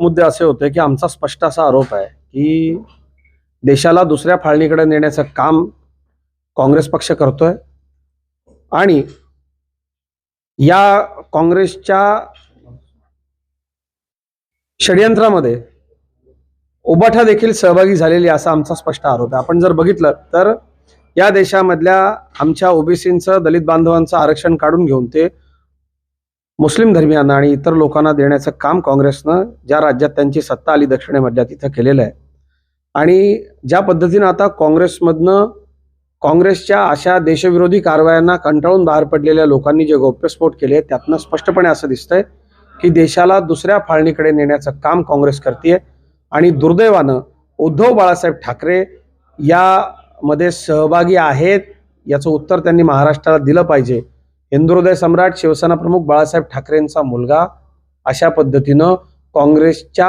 मुद्दे असे होते की आमचा स्पष्ट असा आरोप आहे की देशाला दुसऱ्या फाळणीकडे नेण्याचं काम काँग्रेस पक्ष करतोय. आणि या काँग्रेसच्या षडयंत्रामध्ये उबाठा देखील सहभागी झालेली असा आमचा स्पष्ट आरोप आहे. आपण जर बघितलं तर या देशामधल्या आमच्या ओबीसींचं दलित बांधवांचं आरक्षण काढून घेऊन ते मुस्लिम धर्मियांना आणि इतर लोकांना देण्याचं काम काँग्रेसनं ज्या राज्यात त्यांची सत्ता आली दक्षिणेमधल्या तिथं केलेलं आहे. आणि ज्या पद्धतीनं आता काँग्रेसमधनं काँग्रेसच्या अशा देशविरोधी कारवायांना कंटाळून बाहेर पडलेल्या लोकांनी जे गौप्यस्फोट केले त्यातनं स्पष्टपणे असं दिसतंय की देशाला दुसऱ्या फाळणीकडे नेण्याचं काम काँग्रेस करते आणि दुर्दैवानं उद्धव बाळासाहेब ठाकरे यामध्ये सहभागी आहेत याचं उत्तर त्यांनी महाराष्ट्राला दिलं पाहिजे. हिंदुहृदय सम्राट शिवसेना प्रमुख बाळासाहेब ठाकरेंचा मुलगा. अशा पद्धतीनं काँग्रेसच्या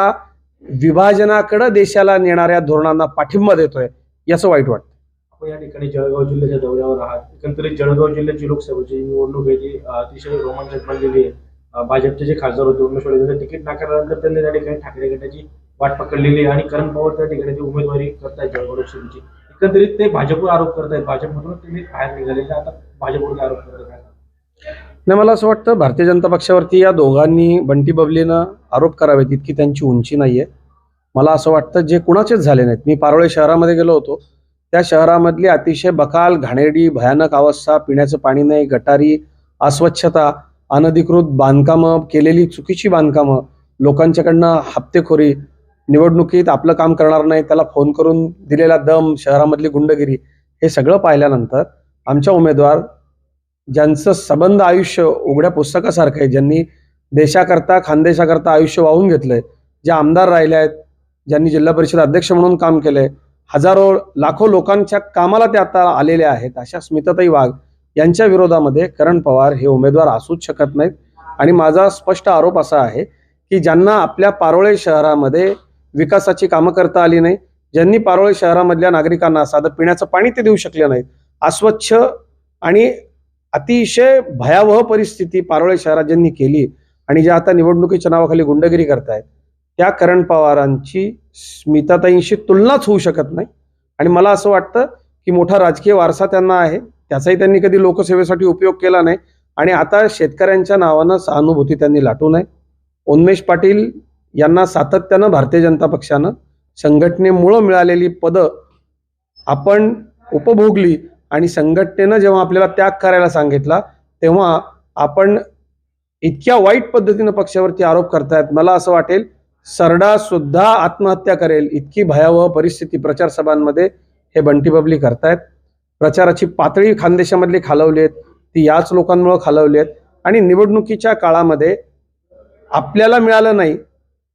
विभाजनाकडे देशाला नेणाऱ्या धोरणांना पाठिंबा देतोय याचं वाईट वाटतं आपण या ठिकाणी जळगाव जिल्ह्याच्या दौऱ्यावर आहात. एकंदरीत जळगाव जिल्ह्याची लोकसभेची निवडणूक आहे ती अतिशय रोमांचक बनलेली आहे भाजपचे जे खासदार होते उमेश तिकीट नाकारल्यानंतर त्यांनी त्या ठिकाणी ठाकरे गटाची वाट पकडलेली आहे आणि करण पवार त्या ठिकाणी ती उमेदवारी करतायत जळगाव लोकसभेची. एकंदरीत ते भाजपवर आरोप करतायत. भाजपमधून त्यांनी बाहेर निघालेले आता भाजपवर आरोप करत आहेत नाही मला असं वाटतं भारतीय जनता पक्षावरती या दोघांनी बंटी बबलीनं आरोप करावेत इतकी त्यांची उंची नाहीये. मला असं वाटतं जे कुणाचेच झाले नाहीत. मी पारोळे शहरामध्ये गेलो होतो. त्या शहरामधली अतिशय बकाल घाणेरडी भयानक अवस्था पिण्याचं पाणी नाही गटारी अस्वच्छता अनधिकृत बांधकामं केलेली चुकीची बांधकामं लोकांच्याकडनं हप्तेखोरी निवडणुकीत आपलं काम करणार नाही त्याला फोन करून दिलेला दम शहरामधली गुंडगिरी हे सगळं पाहिल्यानंतर आमच्या उमेदवार ज्यांचं सबंध आयुष्य उघड्या पुस्तकासारखं आहे ज्यांनी देशाकरता खानदेशाकरता आयुष्य वाहून घेतलंय जे आमदार राहिले आहेत ज्यांनी जिल्हा परिषद अध्यक्ष म्हणून काम केलंय हजारो लाखो लोकांच्या कामाला ते आता आलेले आहेत अशा स्मिताताई वाघ यांच्या विरोधामध्ये करण पवार हे उमेदवार असूच शकत नाहीत. आणि माझा स्पष्ट आरोप असा आहे की ज्यांना आपल्या पारोळे शहरामध्ये विकासाची कामं करता आली नाही ज्यांनी पारोळे शहरामधल्या नागरिकांना साधं पिण्याचं पाणी ते देऊ शकले नाहीत अस्वच्छ आणि अतिशय भयावह परिस्थिती पारोळे शहराज्यांनी केली आणि ज्या आता निवडणुकीच्या नावाखाली गुंडगिरी करतायत त्या करण पवारांची स्मिताताईंशी तुलनाच होऊ शकत नाही. आणि मला असं वाटतं की मोठा राजकीय वारसा त्यांना आहे त्याचाही त्यांनी कधी लोकसेवेसाठी उपयोग केला नाही आणि आता शेतकऱ्यांच्या नावानं सहानुभूती त्यांनी लाटू नये. उन्मेष पाटील यांना सातत्यानं भारतीय जनता पक्षानं संघटनेमुळं मिळालेली पदं आपण उपभोगली आणि संघटनेनं जेव्हा आपल्याला त्याग करायला सांगितला तेव्हा आपण इतक्या वाईट पद्धतीनं पक्षावरती आरोप करतायत. मला असं वाटेल सरडा सुद्धा आत्महत्या करेल. इतकी भयावह परिस्थिती प्रचार सभांमध्ये हे बंटी बबली करतायत. प्रचाराची पातळी खानदेशामधली खालवली आहेत ती याच लोकांमुळे खालवली आहेत आणि निवडणुकीच्या काळामध्ये आपल्याला मिळालं नाही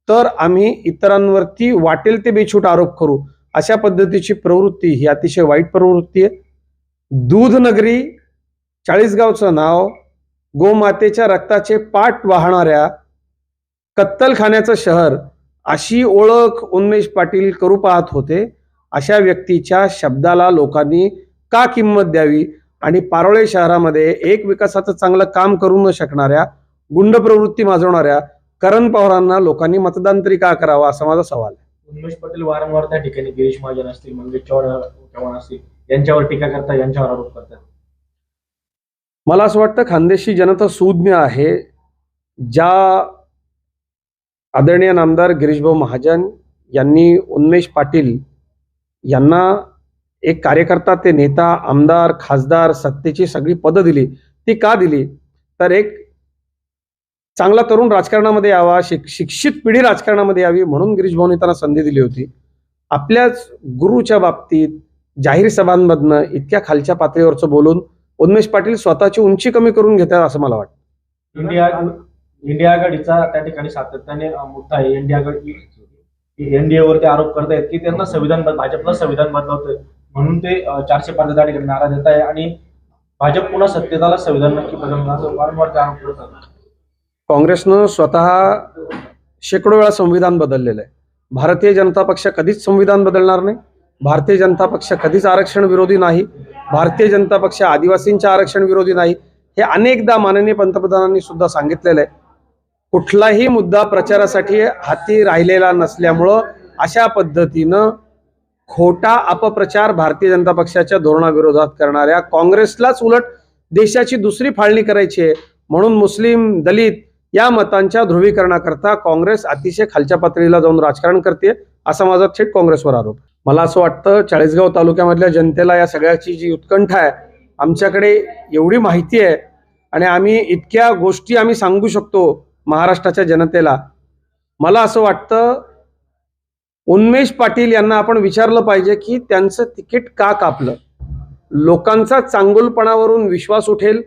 तर आम्ही इतरांवरती वाटेल ते बेछूट आरोप करू. अशा पद्धतीची प्रवृत्ती ही अतिशय वाईट प्रवृत्ती आहे. दूध नगरी चाळीसगावचं नाव गोमातेच्या रक्ताचे पाठ वाहणाऱ्या कत्तलखान्याचं शहर अशी ओळख उन्मेष पाटील करू पाहत होते अशा व्यक्तीच्या शब्दाला लोकांनी का किंमत द्यावी आणि पारोळे शहरामध्ये एक विकासाचं चांगलं काम करू न शकणाऱ्या गुंड प्रवृत्ती माजवणाऱ्या करण पवारांना लोकांनी मतदान तरी का करावं असा माझा सवाल आहे. उन्मेष पाटील वारंवार त्या ठिकाणी गिरीश महाजन असतील म्हणजे चव्हाण असतील यांच्यावर टीका करतात यांच्यावर आरोप करतात मला असं वाटतं खानदेशी जनता सुज्ञ आहे. ज्या आदरणीय नामदार गिरीशभाऊ महाजन यांनी उन्मेष पाटील यांना एक कार्यकर्ता ते नेता आमदार खासदार सत्तेची सगळी पदं दिली ती का दिली? तर एक चांगला तरुण राजकारणामध्ये यावा शिक शिक्षित पिढी राजकारणामध्ये यावी म्हणून गिरीश भाऊनी त्यांना संधी दिली होती. आपल्याच गुरुच्या बाबतीत जाहीर सभांमधनं इतक्या खालच्या पातळीवरचं बोलून उन्मेष पाटील स्वतःची उंची कमी करून घेतात असं मला वाटतं. इंडिया इंडिया आघाडीचा त्या ठिकाणी सातत्याने मुद्दा आहे. इंडिया आघाडी एनडीए वरती आरोप करतायत की त्यांना संविधान भाजपला संविधान बदलवतोय. म्हणून ते चारशे पाच त्या ठिकाणी नाराज येत आहे आणि भाजप पुन्हा सत्तेत आला संविधान नक्की बदलणार वारंवार ते आरोप करतात. काँग्रेसनं स्वतः शेकडो वेळा संविधान बदललेलं आहे. भारतीय जनता पक्ष कधीच संविधान बदलणार नाही. भारतीय जनता पक्ष कधीच आरक्षण विरोधी नाही. भारतीय जनता पक्ष आदिवासींच्या आरक्षण विरोधी नाही. हे अनेकदा माननीय पंतप्रधानांनी सुद्धा सांगितलेलं आहे. कुठलाही मुद्दा प्रचारासाठी हाती राहिलेला नसल्यामुळं अशा पद्धतीनं खोटा अपप्रचार भारतीय जनता पक्षाच्या धोरणाविरोधात करणाऱ्या काँग्रेसलाच उलट देशाची दुसरी फाळणी करायची आहे. म्हणून मुस्लिम दलित या मतांच्या ध्रुवीकरणाकरता काँग्रेस अतिशय खालच्या पातळीला जाऊन राजकारण करते असा माझा थेट काँग्रेसवर आरोप मला असं वाटतं चाळीसगाव तालुक्यामधल्या जनतेला या सगळ्याची जी उत्कंठा आहे आमच्याकडे एवढी माहिती आहे आणि आम्ही इतक्या गोष्टी आम्ही सांगू शकतो महाराष्ट्राच्या जनतेला. मला असं वाटतं उन्मेष पाटील यांना आपण विचारलं पाहिजे की त्यांचं तिकीट का कापलं? लोकांचा चांगुलपणावरून विश्वास उठेल.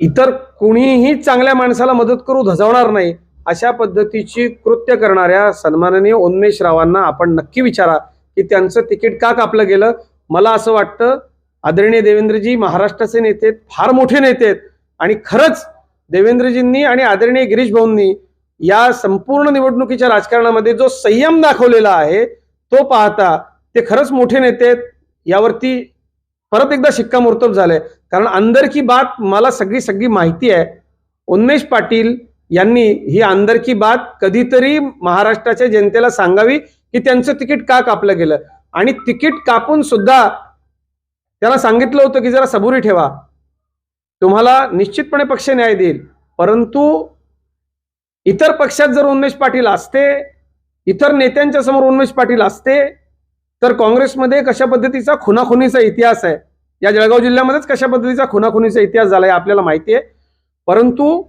इतर कुणीही चांगल्या माणसाला मदत करू धजवणार नाही. अशा पद्धतीची कृत्य करणाऱ्या सन्माननीय उन्मेशरावांना आपण नक्की विचारा की त्यांचं तिकीट का कापलं गेलं? मला असं वाटतं आदरणीय देवेंद्रजी महाराष्ट्राचे नेते फार मोठे नेते आहेत. आणि खरंच देवेंद्रजींनी आणि आदरणीय गिरीश भाऊंनी या संपूर्ण निवडणुकीच्या राजकारणामध्ये जो संयम दाखवलेला आहे तो पाहता ते खरंच मोठे नेते आहेत. यावरती परत एकदा शिक्कामोर्तब झालंय. कारण अंदर की बात मला सगळी सगळी माहिती आहे. उन्मेश पाटील यांनी ही अंदरची बात कधीतरी महाराष्ट्राच्या जनतेला सांगावी की त्यांचं तिकीट का कापलं गेलं? आणि तिकीट कापून सुद्धा त्याला सांगितलं होतं की जरा सबुरी ठेवा. तुम्हाला निश्चितपणे पक्ष न्याय देईल. परंतु इतर पक्षात जर उन्मेष पाटील असते इतर नेत्यांच्या समोर उन्मेष पाटील असते तर काँग्रेसमध्ये कशा पद्धतीचा खुनाखुनीचा इतिहास आहे? या जळगाव जिल्ह्यामध्येच कशा पद्धतीचा खुनाखुनीचा इतिहास झाला आहे आपल्याला माहिती आहे. परंतु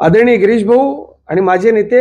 आदरणीय गिरीश भाऊ आणि माझे नेते